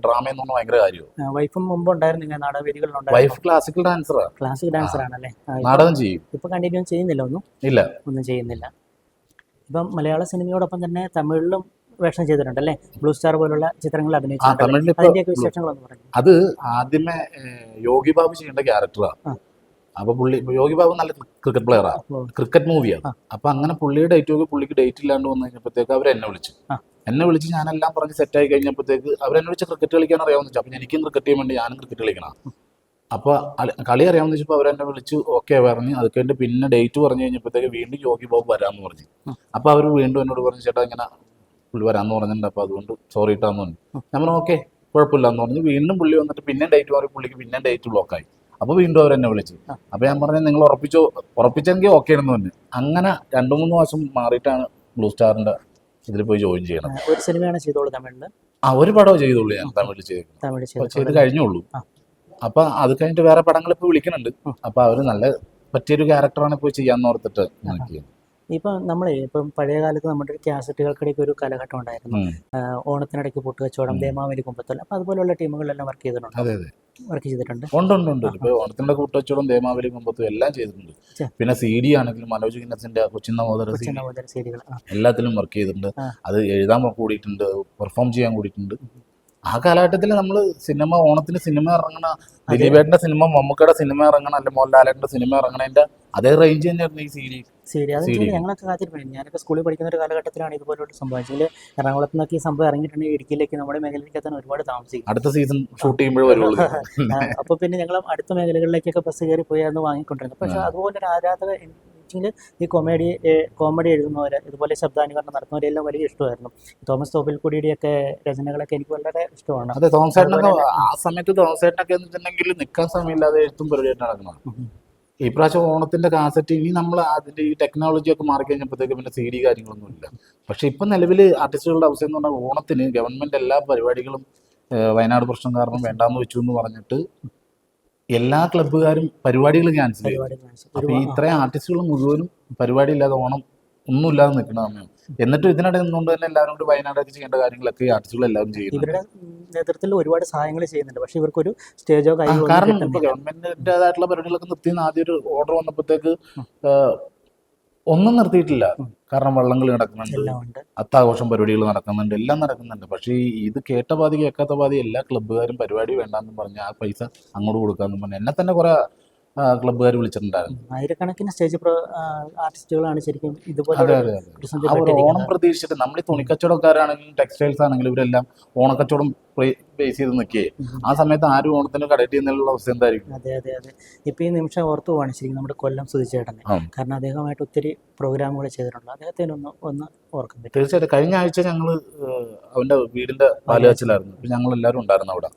ഡ്രാമ എന്ന് പറഞ്ഞാൽ ഭയങ്കര കാര്യമാണ് വൈഫും മുമ്പ് ഉണ്ടായിരുന്നു വൈഫ് ക്ലാസിക്കൽ ഡാൻസറാ ക്ലാസിക്കൽ ഡാൻസർ ആണല്ലേ? നാടകം ചെയ്യും. ഇപ്പൊ കണ്ടിന്യൂ ചെയ്യുന്നില്ല ഒന്നും? ഇല്ല. ഒന്നും ചെയ്യുന്നില്ല. ഇപ്പം മലയാള സിനിമയോടൊപ്പം തന്നെ തമിഴിലും വേഷം ചെയ്തിട്ടുണ്ട് അല്ലേ ബ്ലൂ സ്റ്റാർ പോലുള്ള ചിത്രങ്ങൾ അഭിനയിച്ചിട്ടുണ്ട്. അത് ആദ്യമേ യോഗി ബാബു ചെയ്യേണ്ട ക്യാരക്ടറാ ആ. അപ്പൊ പുള്ളി യോഗി ബാബു നല്ല ക്രിക്കറ്റ് പ്ലെയർ ആണ് ക്രിക്കറ്റ് മൂവിയാണ് അപ്പോൾ അപ്പൊ അങ്ങനെ പുള്ളിയുടെ ഡേറ്റ് നോക്കി പുള്ളിക്ക് ഡേറ്റ് ഇല്ലാണ്ട് വന്നു കഴിഞ്ഞപ്പോഴത്തേക്ക് അവർ എന്നെ വിളിച്ചു. എന്നെ വിളിച്ച് ഞാനെല്ലാം പറഞ്ഞ് സെറ്റ് ആയി കഴിഞ്ഞപ്പോഴത്തേക്ക് അവരെന്നെ വിളിച്ച് ക്രിക്കറ്റ് കളിക്കാൻ അറിയാമെന്ന് വെച്ചു. അപ്പൊ എനിക്കും ക്രിക്കറ്റ് ചെയ്യാൻ വേണ്ടി ഞാനും ക്രിക്കറ്റ് കളിക്കണം. അപ്പൊ അളി- കളി അറിയാമെന്ന് വെച്ചപ്പോൾ അവരെന്നെ വിളിച്ച് ഓക്കെ പറഞ്ഞു. അത് കഴിഞ്ഞിട്ട് പിന്നെ ഡേറ്റ് പറഞ്ഞു കഴിഞ്ഞപ്പോഴത്തേക്ക് വീണ്ടും യോഗി ബാബു വരാമെന്ന് പറഞ്ഞു. അപ്പോൾ അപ്പൊ അവർ വീണ്ടും എന്നോട് പറഞ്ഞു ചേട്ടാ ഇങ്ങനെ പുള്ളി വരാമെന്ന് പറഞ്ഞിട്ടുണ്ട്. അപ്പൊ അതുകൊണ്ട് സോറി ഇട്ടാന്ന് പറഞ്ഞു. ഞാൻ പറഞ്ഞു ഓക്കെ കുഴപ്പമില്ല എന്ന് പറഞ്ഞു. വീണ്ടും പുള്ളി വന്നിട്ട് പിന്നെ ഡേറ്റ് മാറി പുള്ളിക്ക് പിന്നെ ഡേറ്റ് ബ്ലോക്കായി അപ്പൊ വീണ്ടും അവരെന്നെ വിളിച്ചു. അപ്പോൾ അപ്പൊ ഞാൻ പറഞ്ഞു നിങ്ങൾ ഉറപ്പിച്ചോ? ഉറപ്പിച്ചെങ്കിൽ ഓക്കെ ആയിരുന്നു പറഞ്ഞു. അങ്ങനെ രണ്ടു മൂന്ന് മാസം മാറിയിട്ടാണ് ബ്ലൂ സ്റ്റാറിന്റെ ഇതിൽ പോയി ജോയിൻ ചെയ്യണം ഒരു സിനിമയാണ് ചെയ്തോളൂ തമിഴിൽ ആ ഒരു പടം ചെയ്തോളൂ ഞാൻ തമിഴിൽ ചെയ്ത് ചെയ്തിട്ടുണ്ട് കഴിഞ്ഞുള്ളൂ. അപ്പൊ അത് കഴിഞ്ഞിട്ട് വേറെ പടങ്ങൾ ഇപ്പൊ വിളിക്കുന്നുണ്ട് അപ്പോൾ അപ്പൊ അവർ നല്ല പറ്റിയൊരു ക്യാരക്ടറാണ് പോയി ചെയ്യാന്ന് ഓർത്തിട്ട് നോക്കി ഇപ്പം നമ്മളെ ഇപ്പം പഴയ കാലത്ത് നമ്മുടെ കാസറ്റുകൾക്കിടയ്ക്ക് ഒരു കാലഘട്ടം ഉണ്ടായിരുന്നു. ഓണത്തിനിടയ്ക്ക് പൊട്ടുകച്ചവടം കച്ചവടം ദേമാവലി കുമ്പത്തൽ അപ്പൊ അതുപോലുള്ള ടീമുകളിലെല്ലാം വർക്ക് ചെയ്തിട്ടുണ്ട്. വർക്ക് ചെയ്തിട്ടുണ്ട്. ഉണ്ട് ഉണ്ട് ഉണ്ട്. ഇപ്പൊ ഓണത്തിന്റെ കൂട്ടച്ചോടും ദേമാവലി കുമ്പത്തും എല്ലാം ചെയ്തിട്ടുണ്ട്. പിന്നെ സി ഡി ആണെങ്കിലും മനോജ് കിന്നസിന്റെ കൊച്ചിൻ നവോദര എല്ലാത്തിലും വർക്ക് ചെയ്തിട്ടുണ്ട്. അത് എഴുതാൻ കൂടിയിട്ടുണ്ട് പെർഫോം ചെയ്യാൻ കൂടിയിട്ടുണ്ട്. ആ കാലഘട്ടത്തിൽ നമ്മൾ സിനിമ ഓണത്തിന് സിനിമ ഇറങ്ങണ ദിലീപേട്ടന്റെ സിനിമ മമ്മൂക്കയുടെ സിനിമ ഇറങ്ങണ അല്ലെ മോഹൻലാലേട്ടന്റെ സിനിമ ഇറങ്ങണതിന്റെ അതേ റേഞ്ച് തന്നെയായിരുന്നു ഈ സീരി ശരി. ഞങ്ങളൊക്കെ കാത്തിരിപ്പോ ഞാനൊക്കെ സ്കൂളിൽ പഠിക്കുന്ന ഒരു കാലഘട്ടത്തിലാണ് ഇതുപോലുള്ള സംഭവം. എറണാകുളത്ത് നിന്നൊക്കെ ഈ സംഭവം ഇറങ്ങിയിട്ടുണ്ടെങ്കിൽ ഇടുക്കിയിലേക്ക് നമ്മുടെ മേഖലയിലേക്ക് എത്താൻ ഒരുപാട് താമസിക്കും അടുത്ത സീസൺ ഷൂട്ട് ചെയ്യുമ്പോഴും വരുള്ളൂ. ആ, അപ്പൊ പിന്നെ ഞങ്ങൾ അടുത്ത മേഖലകളിലേക്കൊക്കെ ബസ് കയറി പോയായിരുന്നു വാങ്ങിക്കൊണ്ടിരുന്നത് പക്ഷെ അതുപോലെ ഒരു ആരാധക വെച്ചാൽ ഈ കോമഡി കോമഡി എഴുതുന്നവർ ഇതുപോലെ ശബ്ദാനുകരണം നടത്തുന്നവരെല്ലാം വലിയ ഇഷ്ടമായിരുന്നു. തോമസ് തോപ്പിൽ തോപ്പിൽക്കുടിയുടെയൊക്കെ രചനകളൊക്കെ എനിക്ക് വളരെ ഇഷ്ടമാണ്. അതെ അതുപോലെ ആ സമയത്ത് തോമസേട്ടനൊക്കെ എന്ന് വെച്ചിട്ടുണ്ടെങ്കിൽ നിൽക്കാൻ സമയമില്ലാതെ എഴുത്തും പരിപാടിയായിട്ട് നടക്കുന്നത്. ഈ പ്രാവശ്യം ഓണത്തിന്റെ കാസറ്റ് ഇനി നമ്മൾ അതിന്റെ ഈ ടെക്നോളജി ഒക്കെ മാറി കഴിഞ്ഞപ്പോഴത്തേക്ക് പിന്നെ സി ഡി കാര്യങ്ങളൊന്നും ഇല്ല. പക്ഷെ ഇപ്പൊ നിലവിൽ ആർട്ടിസ്റ്റുകളുടെ അവസ്ഥ എന്ന് പറഞ്ഞാൽ ഓണത്തിന് ഗവൺമെന്റ് എല്ലാ പരിപാടികളും വയനാട് പ്രശ്നം കാരണം വേണ്ടാന്ന് വെച്ചു എന്ന് പറഞ്ഞിട്ട് എല്ലാ ക്ലബ്ബുകാരും പരിപാടികൾ ക്യാൻസൽ ചെയ്തു അപ്പോൾ ഇത്രയും ആർട്ടിസ്റ്റുകൾ മുഴുവനും പരിപാടി ഇല്ലാതെ ഓണം ഒന്നുമില്ലാതെ നിൽക്കുന്ന സമയം. എന്നിട്ട് ഇതിനിടെ നിന്നുകൊണ്ട് തന്നെ എല്ലാവരും കൂടി വയനാടൊക്കെ ചെയ്യേണ്ട കാര്യങ്ങളൊക്കെ ഈ ആർട്ടിസ്റ്റുകൾ എല്ലാവരും ചെയ്യുന്നു ഇവരുടെ നേതൃത്വത്തിൽ ഒരുപാട് സഹായങ്ങൾ ചെയ്യുന്നുണ്ട്. പക്ഷെ ഇവർക്കൊരു സ്റ്റേജോ കാര്യങ്ങളോ കാരണം ഗവൺമെന്റിന്റേതായിട്ടുള്ള പരിപാടികളൊക്കെ നിർത്തി ആദ്യം ഒരു ഓർഡർ വന്നപ്പോഴത്തേക്ക് ഒന്നും നിർത്തിയിട്ടില്ല. കാരണം വള്ളങ്ങൾ നടക്കുന്നുണ്ട്. അത്താഘോഷം പരിപാടികൾ നടക്കുന്നുണ്ട്. എല്ലാം നടക്കുന്നുണ്ട്. പക്ഷേ ഇത് കേട്ട പാതി കേൾക്കാത്ത പാതി എല്ലാ ക്ലബ്ബുകാരും പരിപാടി വേണ്ടാന്നും പറഞ്ഞ് ആ പൈസ അങ്ങോട്ട് കൊടുക്കാന്നും പറഞ്ഞ്. എന്നെ തന്നെ കുറെ ക്ലബ്ബുകാർ വിളിച്ചിട്ടുണ്ടായിരുന്നു. ആയിരക്കണക്കിന് സ്റ്റേജ് ആർട്ടിസ്റ്റുകളാണ് ശരിക്കും ഇതുപോലെ ഓണം. പ്രതീക്ഷിച്ചിട്ട് നമ്മൾ ഈ തുണിക്കച്ചവടക്കാരാണെങ്കിലും ടെക്സ്റ്റൈൽസ് ആണെങ്കിലും ഇവരെല്ലാം ഓണക്കച്ചവടം ബേസ് ചെയ്ത് നിൽക്കുകയെ. ആ സമയത്ത് ആരും ഓണത്തിന് കടയിട്ട് എന്നുള്ള അവസ്ഥ എന്തായിരിക്കും? അതെ അതെ അതെ. ഇപ്പൊ ഈ നിമിഷം ഓർത്തു പോവാണ് ശരിക്കും നമ്മുടെ കൊല്ലം സുധിച്ചേട്ടനെ. കാരണം അദ്ദേഹമായിട്ട് ഒത്തിരി പ്രോഗ്രാമുകൾ ചെയ്തിട്ടുണ്ട്. അദ്ദേഹത്തിന് ഒന്ന് ഒന്ന് ഓർക്കാൻ പറ്റും. തീർച്ചയായിട്ടും. കഴിഞ്ഞ ആഴ്ച ഞങ്ങൾ അവന്റെ വീടിന്റെ പാലുകാച്ചിലായിരുന്നു. ഞങ്ങൾ എല്ലാവരും ഉണ്ടായിരുന്നു അവിടെ.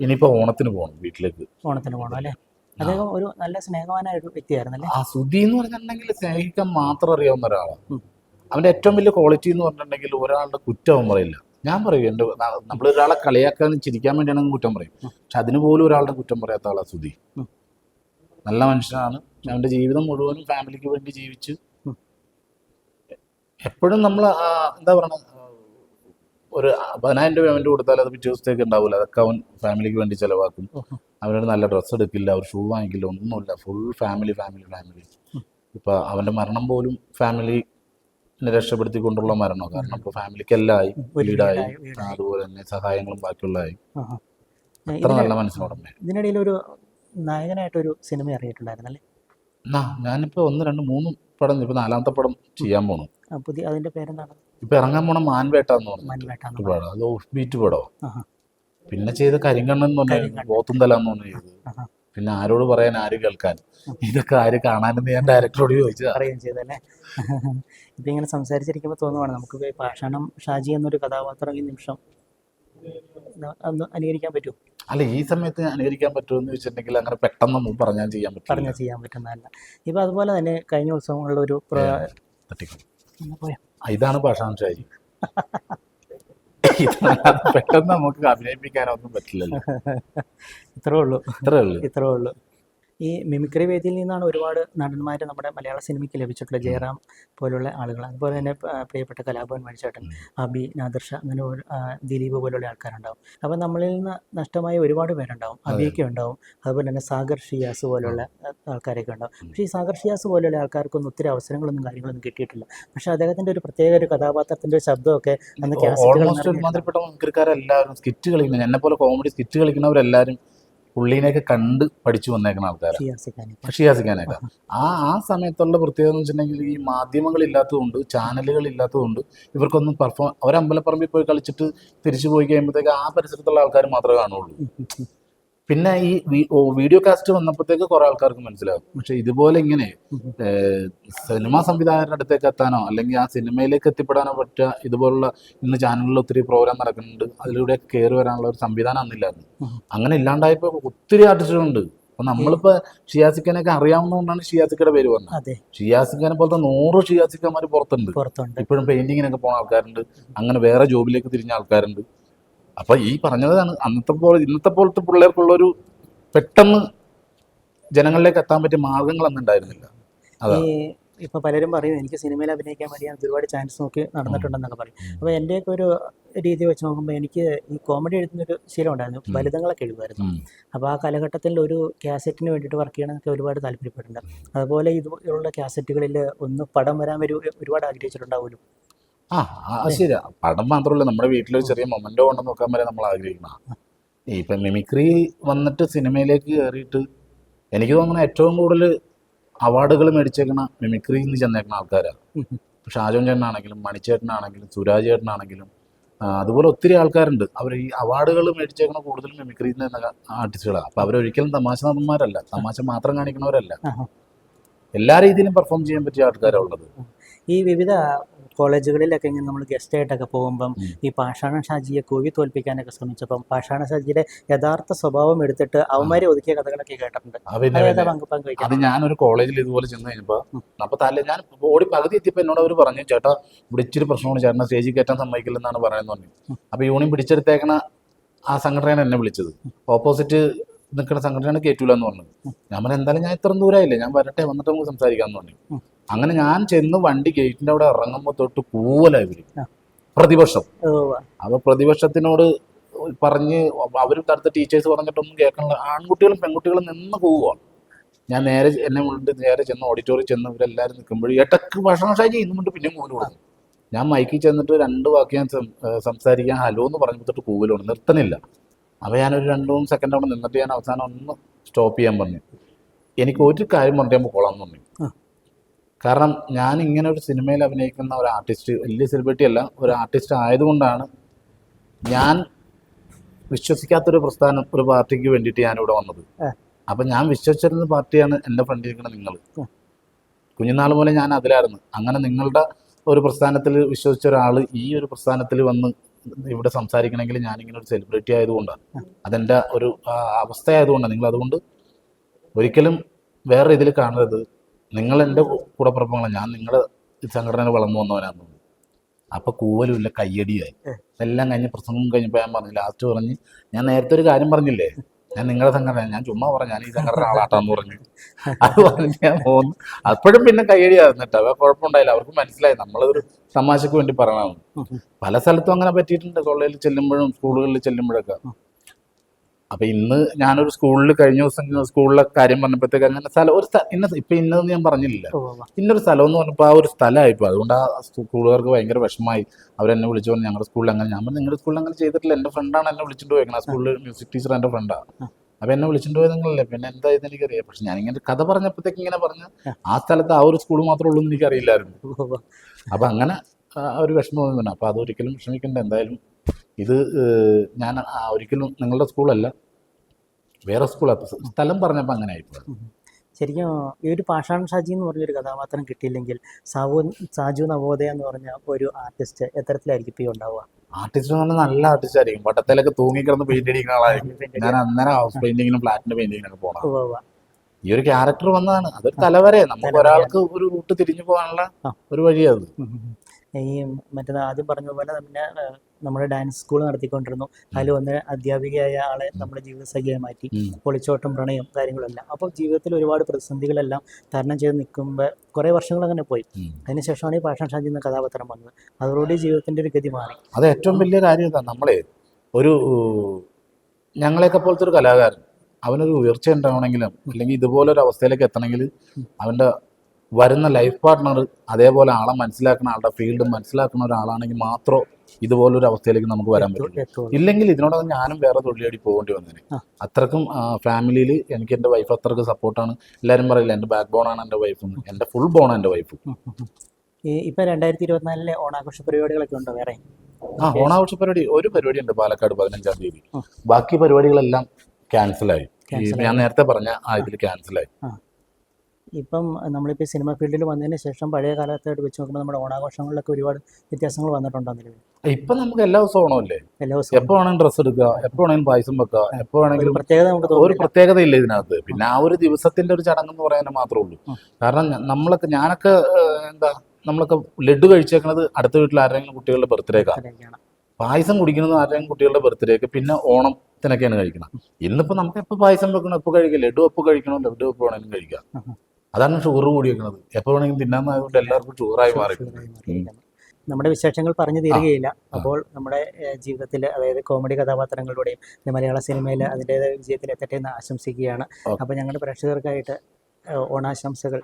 ഇനിയിപ്പോ ഓണത്തിന് പോകണം വീട്ടിലേക്ക്. ഓണത്തിന് പോകണം അല്ലേ? അദ്ദേഹം ഒരു നല്ല സ്നേഹവാനായ ഒരു വ്യക്തിയായിരുന്നു അല്ലേ ആ സുധി എന്ന് പറഞ്ഞിട്ടുണ്ടെങ്കിൽ സ്നേഹിക്കാൻ മാത്രം അറിയാവുന്ന ഒരാളാണ് അവന്റെ ഏറ്റവും വലിയ ക്വാളിറ്റി എന്ന് പറഞ്ഞിട്ടുണ്ടെങ്കിൽ ഒരാളുടെ കുറ്റം അവൻ പറയില്ല. ഞാൻ പറയും എന്റെ നമ്മൾ ഒരാളെ കളിയാക്കാൻ ചിരിക്കാൻ വേണ്ടിയാണെങ്കിൽ കുറ്റം പറയും. പക്ഷെ അതിന് പോലും ഒരാളുടെ കുറ്റം പറയാത്ത ആളാ സുധി. നല്ല മനുഷ്യനാണ്. അവന്റെ ജീവിതം മുഴുവനും ഫാമിലിക്ക് വേണ്ടി ജീവിച്ച് എപ്പോഴും നമ്മൾ എന്താ പറയണ ഒരു പതിനായിരം രൂപ അവന്റെ കൊടുത്താൽ അത് പിറ്റേ ദിവസത്തേക്ക് ഉണ്ടാവില്ല. അതൊക്കെ അവൻ ഫാമിലിക്ക് വേണ്ടി ചിലവാക്കും. അവനോട് നല്ല ഡ്രസ്സ് എടുക്കില്ല ഒരു ഷൂ വാങ്ങിക്കില്ല ഒന്നുമില്ല. ഫുൾ ഫാമിലി ഫാമിലി ഫാമിലി ഉം. ഇപ്പൊ അവന്റെ മരണം പോലും ഫാമിലി രക്ഷപ്പെടുത്തിക്കൊണ്ടുള്ള മരണം? കാരണം ഇപ്പൊ ഫാമിലിക്ക് എല്ലാം ആയി ഒരു വീടായി. അതുപോലെ തന്നെ സഹായങ്ങളും ബാക്കിയുള്ളതായി. അത്ര നല്ല മനസ്സിനോടമേ ഇതിനിടയിൽ ഒരു നായകനായിട്ടൊരു സിനിമ ഇറങ്ങിയിട്ടുണ്ടായിരുന്നല്ലേ എന്നാ ഞാനിപ്പോ ഒന്ന് രണ്ട് മൂന്ന് പടം ഇപ്പൊ നാലാമത്തെ പടം ചെയ്യാൻ പോണു. പുതിയ അതിന്റെ പേരെന്താണ്? ഇപ്പൊ ഇറങ്ങാൻ പോണ മാൻവേട്ട എന്ന് പറഞ്ഞു പടം. അത് ഓഫ് ബീറ്റ് പടോ. പിന്നെ ചെയ്ത കരിങ്കണ്ണൻ എന്ന് പറഞ്ഞു. പോത്തുന്തല എന്ന് പറഞ്ഞു ചെയ്തത്. പിന്നെ ആരോട് പറയാൻ ആര് കേൾക്കാൻ? ഇതൊക്കെ ആര് കാണാനെന്ന് ഞാൻ ഡയറക്ടറോട് ചോദിച്ചു പറയുകയും ചെയ്തല്ലേ ഇപ്പം ഇങ്ങനെ സംസാരിച്ചിരിക്കുമ്പോൾ തോന്നുവാണ് നമുക്ക് പാഷാണം ഷാജി എന്നൊരു കഥാപാത്രം ഈ നിമിഷം അനുകരിക്കാൻ പറ്റുമോ അല്ല ഈ സമയത്ത് അനുകരിക്കാൻ പറ്റുമെന്ന് വെച്ചിട്ടുണ്ടെങ്കിൽ അങ്ങനെ പെട്ടെന്ന് പറഞ്ഞാൽ ചെയ്യാൻ പറ്റില്ല. പറഞ്ഞാൽ ചെയ്യാൻ പറ്റുന്നതല്ല. ഇപ്പം അതുപോലെ തന്നെ കഴിഞ്ഞ ദിവസങ്ങളിലൊരു ഒരു ഇതാണ് ഭാഷാംശാരി പെട്ടെന്ന് നമുക്ക് അഭിനയിപ്പിക്കാനൊന്നും പറ്റില്ലല്ലോ. ഇത്രേ ഉള്ളൂ. ഇത്രേ ഉള്ളൂ. ഇത്രേ ഉള്ളൂ. ഈ മിമിക്രി വേദിയിൽ നിന്നാണ് ഒരുപാട് നടന്മാർ നമ്മുടെ മലയാള സിനിമയ്ക്ക് ലഭിച്ചിട്ടുള്ള ജയറാം പോലുള്ള ആളുകൾ അതുപോലെ തന്നെ പ്രിയപ്പെട്ട കലാഭവൻ മണിച്ചേട്ടൻ അബി നാദർഷ അങ്ങനെ ദിലീപ് പോലുള്ള ആൾക്കാരുണ്ടാവും. അപ്പോൾ നമ്മളിൽ നിന്ന് നഷ്ടമായ ഒരുപാട് പേരുണ്ടാവും. അബിയൊക്കെ ഉണ്ടാവും. അതുപോലെ തന്നെ സാഗർ ഷിയാസ് പോലുള്ള ആൾക്കാരൊക്കെ ഉണ്ടാവും. പക്ഷേ ഈ സാഗർ ഷിയാസ് പോലുള്ള ആൾക്കാർക്കൊന്നും ഒത്തിരി അവസരങ്ങളൊന്നും കാര്യങ്ങളൊന്നും കിട്ടിയിട്ടില്ല. പക്ഷേ അദ്ദേഹത്തിന്റെ ഒരു പ്രത്യേക ഒരു കഥാപാത്രത്തിന്റെ ഒരു ശബ്ദമൊക്കെ അന്ന് ഒരുമാതിരിപ്പെട്ട മന്ത്രിക്കാരെല്ലാവരും സ്കിറ്റ് കളിക്കുന്ന എന്നെ പോലെ കോമഡി സ്കിറ്റ് കളിക്കുന്നവരെല്ലാവരും പുള്ളീനെയൊക്കെ കണ്ട് പഠിച്ചു വന്നേക്കുന്ന ആൾക്കാരാണ് ഷിയാസിക്കാനൊക്കെ ആ ആ സമയത്തുള്ള പ്രത്യേകത എന്ന് വെച്ചിട്ടുണ്ടെങ്കിൽ ഈ മാധ്യമങ്ങൾ ഇല്ലാത്തതുകൊണ്ട് ചാനലുകൾ ഇല്ലാത്തതുകൊണ്ട് ഇവർക്കൊന്നും പെർഫോം അവർ അമ്പലപ്പറമ്പിൽ പോയി കളിച്ചിട്ട് തിരിച്ചു പോയി കഴിയുമ്പോഴത്തേക്ക് ആ പരിസരത്തുള്ള ആൾക്കാർ മാത്രമേ കാണുള്ളൂ പിന്നെ ഈ വീഡിയോ കാസ്റ്റ് വന്നപ്പോഴത്തേക്ക് കുറെ ആൾക്കാർക്ക് മനസ്സിലാകും പക്ഷെ ഇതുപോലെ ഇങ്ങനെ സിനിമാ സംവിധായകരുടെ അടുത്തേക്ക് എത്താനോ അല്ലെങ്കിൽ ആ സിനിമയിലേക്ക് എത്തിപ്പെടാനോ പറ്റുക ഇതുപോലുള്ള ഇന്ന് ചാനലിൽ ഒത്തിരി പ്രോഗ്രാം നടക്കുന്നുണ്ട് അതിലൂടെ കയറി വരാനുള്ള ഒരു സംവിധാനം അന്നില്ലായിരുന്നു. അങ്ങനെ ഇല്ലാണ്ടായപ്പോ ഒത്തിരി ആർട്ടിസ്റ്റുകളുണ്ട് അപ്പൊ നമ്മളിപ്പോ ഷിയാസിക്കനൊക്കെ അറിയാവുന്നതുകൊണ്ടാണ് ഷിയാസിക്കയുടെ പേര് വന്നത്. ഷിയാസിക്കനെ പോലത്തെ നൂറ് ഷിയാസിക്കന്മാർ പുറത്തുണ്ട്. പുറത്തുണ്ട്. ഇപ്പോഴും പെയിന്റിങ്ങിനൊക്കെ പോണ ആൾക്കാരുണ്ട്. അങ്ങനെ വേറെ ജോബിലേക്ക് തിരിഞ്ഞ ആൾക്കാരുണ്ട്. അപ്പൊ ഈ പറഞ്ഞതാണ് അന്നത്തെ പോലെ ഇന്നത്തെ പോലത്തെ പിള്ളേർക്കുള്ളൊരു പെട്ടെന്ന് ജനങ്ങളിലേക്ക് എത്താൻ പറ്റിയ മാർഗങ്ങൾ അന്ന് ഉണ്ടായിരുന്നില്ല. അതാ. ഇപ്പൊ പലരും പറയും എനിക്ക് സിനിമയിൽ അഭിനയിക്കാൻ വേണ്ടി ഞാൻ ഒരുപാട് ചാൻസ് നോക്കി നടന്നിട്ടുണ്ടെന്നൊക്കെ പറയും. അപ്പോൾ എന്റെയൊക്കെ ഒരു രീതി വെച്ച് നോക്കുമ്പോൾ എനിക്ക് ഈ കോമഡി എഴുതുന്നൊരു ശീലം ഉണ്ടായിരുന്നു. ഫലിതങ്ങളൊക്കെ എഴുതുമായിരുന്നു. അപ്പൊ അപ്പോൾ ആ കാലഘട്ടത്തിൽ ഒരു കാസറ്റിന് വേണ്ടിയിട്ട് വർക്ക് ചെയ്യണമെന്നൊക്കെ ഒരുപാട് താല്പര്യപ്പെട്ടിട്ടുണ്ട്. അതുപോലെ ഇതുപോലുള്ള കാസറ്റുകളിൽ ഒന്ന് പടം വരാൻ വരും ഒരുപാട് ആഗ്രഹിച്ചിട്ടുണ്ടാവുമല്ലോ. ആ ശരി അത് ശരിയാ. പടം മാത്രമല്ല നമ്മുടെ വീട്ടിലൊരു ചെറിയ മൊമെന്റോ കൊണ്ടെന്ന് നോക്കാൻ വരെ നമ്മൾ ആഗ്രഹിക്കണം ഇപ്പൊ മിമിക്രി വന്നിട്ട് സിനിമയിലേക്ക് കയറിയിട്ട് എനിക്ക് തോന്നുന്ന ഏറ്റവും കൂടുതൽ അവാർഡുകൾ മേടിച്ചേക്കണ മിമിക്രിയിൽ നിന്ന് ചെന്നേക്കണ ആൾക്കാരാണ് ഷാജോൻ ചേട്ടനാണെങ്കിലും മണിച്ചേട്ടനാണെങ്കിലും സുരാജ് ചേട്ടനാണെങ്കിലും അതുപോലെ ഒത്തിരി ആൾക്കാരുണ്ട്. അവർ ഈ അവാർഡുകൾ മേടിച്ചേക്കണ കൂടുതലും മിമിക്രിയിൽ നിന്ന് ആർട്ടിസ്റ്റുകളാണ് അപ്പൊ അവരൊരിക്കലും തമാശ നടന്മാരല്ല. തമാശ മാത്രം കാണിക്കണവരല്ല എല്ലാ രീതിയിലും പെർഫോം ചെയ്യാൻ പറ്റിയ ആൾക്കാരാണ് ഉള്ളത്. ഈ വിവിധ കോളേജുകളിലൊക്കെ ഇങ്ങനെ നമ്മൾ ഗസ്റ്റ് ആയിട്ടൊക്കെ പോകുമ്പം ഈ പാഷാണ ഷാജിയെ കോവി തോൽപ്പിക്കാനൊക്കെ ശ്രമിച്ചപ്പം പാഷാണ ഷാജിയുടെ യഥാർത്ഥ സ്വഭാവം എടുത്തിട്ട് അവന്മാരെ ഒതുക്കിയ കഥകളൊക്കെ കേട്ടിട്ടുണ്ട്. അത് ഞാനൊരു കോളേജിൽ ഇതുപോലെ ചെന്ന് കഴിഞ്ഞപ്പോ ഉം. അപ്പൊ തല്ല ഞാൻ ഓടി പകുതി എത്തിയപ്പോ എന്നോട് അവർ പറഞ്ഞു ചേട്ടാ ഇവിടെ ഇച്ചിരി പ്രശ്നമാണ്. ചേട്ടനെ സ്റ്റേജിൽ കയറ്റാൻ സമ്മതിക്കില്ലെന്നാണ് പറയുന്നത് പറഞ്ഞു. അപ്പൊ യൂണിയൻ പിടിച്ചെടുത്തേക്കണ ആ സംഘടനയാണ് എന്നെ വിളിച്ചത്. ഓപ്പോസിറ്റ് നിൽക്കുന്ന സംഘടനയാണ് കയറ്റൂല എന്ന് പറഞ്ഞു ഞാൻ പറഞ്ഞു എന്തായാലും ഞാൻ ഇത്രയും ദൂരമായില്ലേ ഞാൻ വരട്ടെ വന്നിട്ട് നമുക്ക് സംസാരിക്കാമെന്ന് പറഞ്ഞു. അങ്ങനെ ഞാൻ ചെന്ന് വണ്ടി ഗേറ്റിന്റെ അവിടെ ഇറങ്ങുമ്പോൾ തൊട്ട് കൂവലായി വരും. പ്രതിപക്ഷം. അപ്പൊ പ്രതിപക്ഷത്തിനോട് പറഞ്ഞ് അവരും തടുത്ത ടീച്ചേഴ്സ് പറഞ്ഞിട്ടൊന്നും കേൾക്കണില്ല. ആൺകുട്ടികളും പെൺകുട്ടികളും നിന്ന് പോവുകയാണ് ഞാൻ നേരെ എന്നെ കൊണ്ട് നേരെ ചെന്ന് ഓഡിറ്റോറിയം ചെന്ന് ഇവരെല്ലാവരും നിൽക്കുമ്പോൾ ഇടയ്ക്ക് ഭക്ഷണം ഷാജി ഇന്നും കൊണ്ട് പിന്നെ കൂവൽ കൊടുക്കും. ഞാൻ മൈക്കിൽ ചെന്നിട്ട് രണ്ട് വാക്ക് ഞാൻ സംസാരിക്കാൻ ഹലോ എന്ന് പറഞ്ഞു തൊട്ട് കൂവലാണ് നിർത്തണില്ല. അപ്പോൾ ഞാനൊരു രണ്ട് മൂന്ന് സെക്കൻഡ് അവിടെ നിന്നിട്ട് ഞാൻ അവസാനം ഒന്ന് സ്റ്റോപ്പ് ചെയ്യാൻ പറഞ്ഞു. എനിക്ക് ഒരു കാര്യം പറഞ്ഞാൽ കൊള്ളാം എന്ന് പറഞ്ഞു. കാരണം ഞാൻ ഇങ്ങനെ ഒരു സിനിമയിൽ അഭിനയിക്കുന്ന ഒരു ആർട്ടിസ്റ്റ് വലിയ സെലിബ്രിറ്റി അല്ല ഒരു ആർട്ടിസ്റ്റ് ആയതുകൊണ്ടാണ് ഞാൻ വിശ്വസിക്കാത്തൊരു പ്രസ്ഥാനം ഒരു പാർട്ടിക്ക് വേണ്ടിയിട്ട് ഞാനിവിടെ വന്നത്. അപ്പൊ ഞാൻ വിശ്വസിച്ചിരുന്ന പാർട്ടിയാണ് എന്റെ ഫ്രണ്ടിൽ ഇരിക്കുന്ന നിങ്ങൾ. കുഞ്ഞുനാൾ പോലെ ഞാൻ അതിലായിരുന്നു. അങ്ങനെ നിങ്ങളുടെ ഒരു പ്രസ്ഥാനത്തിൽ വിശ്വസിച്ച ഒരാൾ ഈ ഒരു പ്രസ്ഥാനത്തിൽ വന്ന് ഇവിടെ സംസാരിക്കണമെങ്കിൽ ഞാനിങ്ങനെ ഒരു സെലിബ്രിറ്റി ആയതുകൊണ്ടാണ്. അതെന്റെ ഒരു അവസ്ഥ ആയതുകൊണ്ടാണ് നിങ്ങൾ അതുകൊണ്ട് ഒരിക്കലും വേറെ ഇതിൽ കാണരുത്. നിങ്ങൾ എന്റെ കൂടപ്പുറപ്പുകളാണ്. ഞാൻ നിങ്ങളുടെ സംഘടനയിൽ വളർന്നു വന്നവനാന്ന് തോന്നി അപ്പൊ കൂവലുമില്ല കയ്യടിയായി. എല്ലാം കഴിഞ്ഞ് പ്രസംഗം കഴിഞ്ഞപ്പോൾ ഞാൻ പറഞ്ഞു ലാസ്റ്റ് പറഞ്ഞ് ഞാൻ നേരത്തെ ഒരു കാര്യം പറഞ്ഞില്ലേ? ഞാൻ നിങ്ങളുടെ സംഘടന ഞാൻ ചുമ്മാ പറഞ്ഞു ഞാൻ ഈ സംഘടന ആളാട്ടാന്ന് പറഞ്ഞു. അത് പറഞ്ഞ് ഞാൻ പോകുന്നു അപ്പോഴും പിന്നെ കയ്യടിയായിരുന്നു കേട്ടോ അവ കുഴപ്പമുണ്ടായില്ല. അവർക്ക് മനസ്സിലായി. നമ്മളൊരു തമാശക്ക് വേണ്ടി പറയണമെന്ന്. പല സ്ഥലത്തും അങ്ങനെ പറ്റിയിട്ടുണ്ട്. കോളേജിൽ ചെല്ലുമ്പോഴും സ്കൂളുകളിൽ ചെല്ലുമ്പോഴൊക്കെ. അപ്പൊ ഇന്ന് ഞാനൊരു സ്കൂളിൽ കഴിഞ്ഞ ദിവസം സ്കൂളിലെ കാര്യം പറഞ്ഞപ്പോഴത്തേക്ക് അങ്ങനെ സ്ഥലം ഒരു ഇന്ന ഇപ്പൊ ഇന്നതെന്ന് ഞാൻ പറഞ്ഞില്ല. ഇന്നൊരു സ്ഥലം എന്ന് പറഞ്ഞപ്പോൾ ആ ഒരു സ്ഥലമായിപ്പോൾ അതുകൊണ്ട് ആ സ്കൂളുകാർക്ക് ഭയങ്കര വിഷമമായി. അവരെന്നെ വിളിച്ചു പറഞ്ഞു ഞങ്ങളുടെ സ്കൂളിൽ അങ്ങനെ ഞാൻ പറഞ്ഞു നിങ്ങളുടെ സ്കൂളിൽ അങ്ങനെ ചെയ്തിട്ടില്ല. എന്റെ ഫ്രണ്ടാണ് എന്നെ വിളിച്ചിട്ട് പോയേക്കണം. ആ സ്കൂളിൽ മ്യൂസിക് ടീച്ചർ എന്റെ ഫ്രണ്ടാണ് അപ്പൊ എന്നെ വിളിച്ചിട്ട് പോയത് നിങ്ങളല്ലേ പിന്നെ എന്താ എനിക്കറിയാം പക്ഷെ ഞാൻ ഇങ്ങനെ കഥ പറഞ്ഞപ്പോഴത്തേക്ക് ഇങ്ങനെ പറഞ്ഞ് ആ. സ്ഥലത്ത് ആ ഒരു സ്കൂൾ മാത്രമേ ഉള്ളൂ എന്ന് എനിക്കറിയില്ലായിരുന്നു. അപ്പൊ അങ്ങനെ ആ ഒരു വിഷമം തോന്നുന്നു അപ്പൊ അതൊരിക്കലും വിഷമിക്കണ്ട. എന്തായാലും ഇത് ഞാൻ ഒരിക്കലും നിങ്ങളുടെ സ്കൂളല്ല വേറെ സ്കൂളാണ് സ്ഥലം പറഞ്ഞപ്പോൾ അങ്ങനെ ആയിപ്പോയി ശരിക്കും ഈ ഒരു പാഷാൺ ഷാജി എന്ന് പറഞ്ഞൊരു കഥാപാത്രം കിട്ടിയില്ലെങ്കിൽ സാവു സാജു നവോദയ എന്ന് പറഞ്ഞ ഒരു ആർട്ടിസ്റ്റ് എത്തരത്തിലായിരിക്കും ഇപ്പോൾ ഉണ്ടാവുക. ആർട്ടിസ്റ്റ് എന്ന് പറഞ്ഞാൽ നല്ല ആർട്ടിസ്റ്റ് ആയിരിക്കും. വട്ടത്തിലൊക്കെ തൂങ്ങിക്കിടന്ന് പെയിന്റ് അടിക്കുന്ന ആളായിരിക്കും. ഞാൻ അന്നേരം ഹൗസ് പെയിന്റിങ്ങിനും ഫ്ലാറ്റിന്റെ പെയിന്റിങ്ങിനൊക്കെ പോകണം. ഈ ഒരു ക്യാരക്ടർ വന്നതാണ്. അതൊരു തലവരെ. നമുക്ക് ഒരാൾക്ക് ഒരു റൂട്ട് തിരിഞ്ഞു പോകാനുള്ള ഒരു വഴിയാണ്. ഈ മറ്റേ ആദ്യം പറഞ്ഞ പോലെ പിന്നെ നമ്മൾ ഡാൻസ് സ്കൂൾ നടത്തിക്കൊണ്ടിരുന്നു. അതിൽ വന്ന അധ്യാപികയായ ആളെ നമ്മുടെ ജീവിതസഖിയായി മാറ്റി. പൊളിച്ചോട്ടം പ്രണയം കാര്യങ്ങളെല്ലാം. അപ്പോൾ ജീവിതത്തിൽ ഒരുപാട് പ്രതിസന്ധികളെല്ലാം തരണം ചെയ്ത് നിൽക്കുമ്പോൾ കുറേ വർഷങ്ങൾ അങ്ങനെ പോയി. അതിനുശേഷമാണ് ഈ പാഷൻ ഷാജി എന്ന കഥാപാത്രം വന്നത്. അതോടുകൂടി ജീവിതത്തിന്റെ ഒരു ഗതി മാറി. അത് ഏറ്റവും വലിയ കാര്യം ഇതാണ് നമ്മളെ ഒരു ഞങ്ങളെയൊക്കെ പോലത്തെ ഒരു കലാകാരൻ. അവനൊരു ഉയർച്ച ഉണ്ടാവണമെങ്കിലും അല്ലെങ്കിൽ ഇതുപോലൊരു അവസ്ഥയിലേക്ക് എത്തണമെങ്കിൽ അവന്റെ വരുന്ന ലൈഫ് പാർട്ട്ണർ അതേപോലെ ആളെ മനസ്സിലാക്കുന്ന ആളുടെ ഫീൽഡ് മനസ്സിലാക്കുന്ന ഒരാളാണെങ്കിൽ മാത്രം ഇതുപോലൊരു അവസ്ഥയിലേക്ക് നമുക്ക് വരാൻ പറ്റും. ഇല്ലെങ്കിൽ ഇതിനോടൊപ്പം ഞാനും വേറെ തൊഴിലേടി പോകേണ്ടി വന്നേനെ. അത്രക്കും ഫാമിലിയിൽ എനിക്ക് എന്റെ വൈഫ് അത്രയ്ക്ക് സപ്പോർട്ടാണ് എല്ലാവരും പറയില്ല എന്റെ ബാക്ക് ബോൺ ആണ് എന്റെ വൈഫ് എന്റെ ഫുൾ ബോൺ എന്റെ വൈഫ് ഇപ്പൊ രണ്ടായിരത്തി ഇരുപത്തിനാലിലെ ഓണാഘോഷ പരിപാടികളൊക്കെ ഉണ്ടോ വേറെ? ആ ഓണാഘോഷ പരിപാടി ഒരു പരിപാടി ഉണ്ട് പാലക്കാട് പതിനഞ്ചാം തീയതി. ബാക്കി പരിപാടികളെല്ലാം ക്യാൻസലായി ഞാൻ നേരത്തെ പറഞ്ഞ ആ ഇതിൽ ക്യാൻസലായി ഇപ്പം നമ്മളിപ്പോൾ സിനിമ ഫീൽഡിൽ വന്നതിന് ശേഷം പഴയ കാലത്തായിട്ട് വെച്ച് നോക്കുമ്പോൾ നമ്മുടെ ഓണാഘോഷങ്ങളിലൊക്കെ ഒരുപാട് വ്യത്യാസങ്ങൾ വന്നിട്ടുണ്ടോ നിലവിൽ? ഇപ്പൊ നമുക്ക് എല്ലാ ദിവസവും ഓണമല്ലേ? എല്ലാ ദിവസവും. എപ്പോ വേണമെങ്കിലും ഡ്രസ്സ് എടുക്കുക എപ്പോ വേണമെങ്കിലും പായസം വെക്കുക എപ്പോ വേണമെങ്കിലും പ്രത്യേകത നമുക്ക് ഒരു പ്രത്യേകത ഇല്ല ഇതിനകത്ത്. പിന്നെ ആ. ഒരു ദിവസത്തിന്റെ ഒരു ചടങ്ങ് എന്ന് പറയാൻ മാത്രമേ ഉള്ളൂ. കാരണം നമ്മളൊക്കെ ഞാനൊക്കെ എന്താ നമ്മളൊക്കെ ലഡു കഴിച്ചേക്കുന്നത് അടുത്ത വീട്ടിൽ ആരെങ്കിലും കുട്ടികളുടെ ബർത്ത്ഡേക്കാണ് ആണ് പായസം കുടിക്കുന്നത് ആരെങ്കിലും കുട്ടികളുടെ ബർത്ത്ഡേക്ക് പിന്നെ ഓണം ത്തിനൊക്കെയാണ് കഴിക്കണം ഇന്നിപ്പോ നമുക്ക് എപ്പോ പായസം വെക്കണം എപ്പോ കഴിക്കാം? ലഡു എപ്പോ കഴിക്കണം? ലഡു എപ്പോ വേണമെങ്കിലും കഴിക്കാം. അതാണ് ഷുഗർ കൂടി വെക്കുന്നത് എപ്പോ വേണമെങ്കിലും തിന്നാന്നായതുകൊണ്ട് എല്ലാവർക്കും ഷുഗറായി മാറി. നമ്മുടെ വിശേഷങ്ങൾ പറഞ്ഞു തീരുകയില്ല. അപ്പോൾ നമ്മുടെ ജീവിതത്തിൽ അതായത് കോമഡി കഥാപാത്രങ്ങളിലൂടെയും മലയാള സിനിമയിൽ അതിന്റെതായ വിജയത്തിൽ എത്തട്ടെ എന്ന് ആശംസിക്കുകയാണ്. അപ്പൊ അപ്പോൾ ഞങ്ങളുടെ പ്രേക്ഷകർക്കായിട്ട് ഓണാശംസകൾ.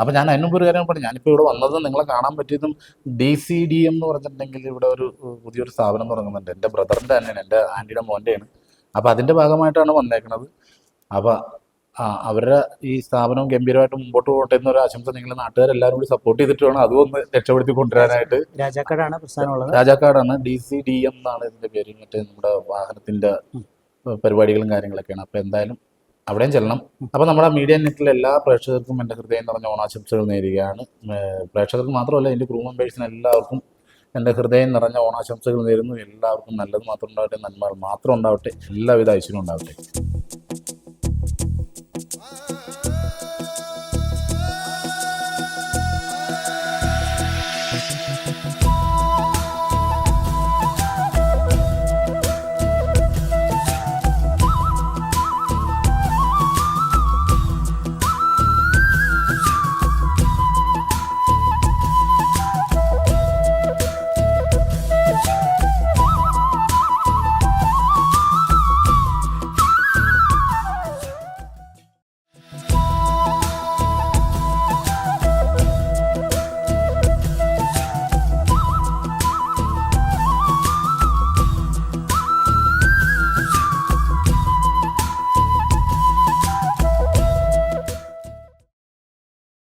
അപ്പൊ ഞാൻ അതിനും ഒരു കാര്യം പറഞ്ഞു. ഞാനിപ്പോ ഇവിടെ വന്നത് നിങ്ങളെ കാണാൻ പറ്റിയതും ഡി സി ഡി എം എന്ന് പറഞ്ഞിട്ടുണ്ടെങ്കിൽ ഇവിടെ ഒരു പുതിയൊരു സ്ഥാപനം തുടങ്ങുന്നുണ്ട്. എന്റെ ബ്രദറിന്റെ തന്നെയാണ് എന്റെ ആന്റിയുടെ മോന്റെയാണ് അപ്പൊ അതിന്റെ ഭാഗമായിട്ടാണ് വന്നേക്കുന്നത് അപ്പൊ ആ അവരുടെ ഈ സ്ഥാപനം ഗംഭീരമായിട്ട് മുമ്പോട്ട് പോകട്ടെ എന്നൊരു ആശംസ നിങ്ങൾ നാട്ടുകാരെല്ലാവരും കൂടി സപ്പോർട്ട് ചെയ്തിട്ട് വേണം അതും ഒന്ന് രക്ഷപ്പെടുത്തി കൊണ്ടുവരാനായിട്ട് രാജാക്കാടാണ് പ്രസ്ഥാനമുള്ളത് രാജാക്കാടാണ് ഡി സി ഡി എം എന്നാണ് ഇതിന്റെ പേര്. മറ്റേ നമ്മുടെ വാഹനത്തിന്റെ. പരിപാടികളും കാര്യങ്ങളൊക്കെയാണ്. അപ്പൊ എന്തായാലും അവിടെയും ചെല്ലണം. അപ്പൊ നമ്മുടെ മീഡിയ നെറ്റിലെ എല്ലാ പ്രേക്ഷകർക്കും എന്റെ ഹൃദയം നിറഞ്ഞ ഓണാശംസകൾ നേരുകയാണ്. പ്രേക്ഷകർക്ക് മാത്രമല്ല എന്റെ ക്രൂ മെമ്പേഴ്സിന് എല്ലാവർക്കും എന്റെ ഹൃദയം നിറഞ്ഞ ഓണാശംസകൾ നേരുന്നു. എല്ലാവർക്കും നല്ലത് മാത്രം ഉണ്ടാവട്ടെ നന്മകൾ മാത്രം ഉണ്ടാവട്ടെ. എല്ലാവിധ ഐശ്വര്യം ഉണ്ടാവട്ടെ.